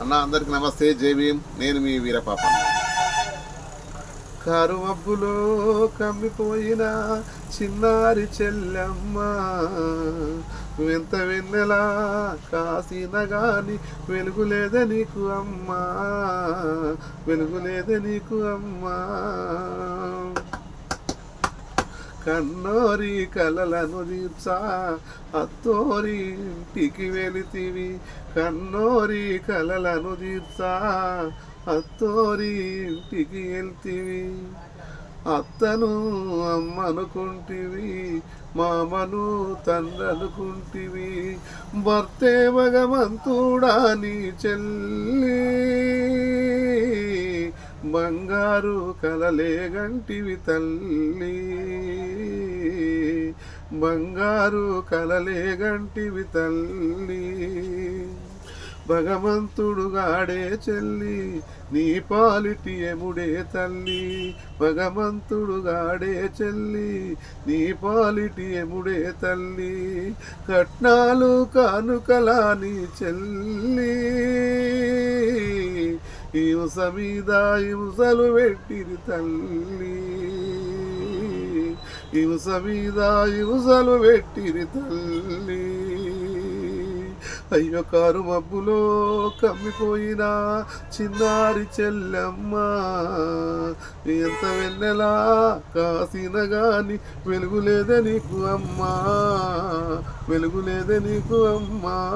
అన్న అందరికి నమస్తే. జై నేను మీ వీరపాప. కారు మబ్బులో కమ్మిపోయిన చిన్నారి చెల్లెమ్మ వింత వెన్నెలా కాసిన గాని వెలుగులేదే నీకు అమ్మా వెలుగులేదే నీకు అమ్మా. కన్నోరి కలలను తీర్చా అత్తోరి ఇంటికి వెళితివి. కన్నోరి కలలను తీర్చా అత్తోరి ఇంటికి వెళ్తివి. అత్తను అమ్మనుకుంటివి మామను తండ్రనుకుంటివి. భర్తే భగవంతుడా నీ చెల్లి. బంగారు కలలే గంటివి తల్లి. బంగారు కలలే గంటివి తల్లి. భగవంతుడు గాడే చెల్లి నీ పాలిటి ఎముడే తల్లి. భగవంతుడు గాడే చెల్లి నీ పాలిటి ఎముడే తల్లి. కట్నాలు కానుకలా నీ చెల్లి. హింస మీద హింసలు పెట్టిరి తల్లి. హింస మీద హింసలు పెట్టిరి తల్లి. అయ్యో కారు మబ్బులో కమ్మిపోయిన చిన్నారి చెల్లెమ్మ. ఎంత వెన్నెలా కాసిన గాని వెలుగులేదే నీకు అమ్మా. వెలుగులేదే నీకు అమ్మా.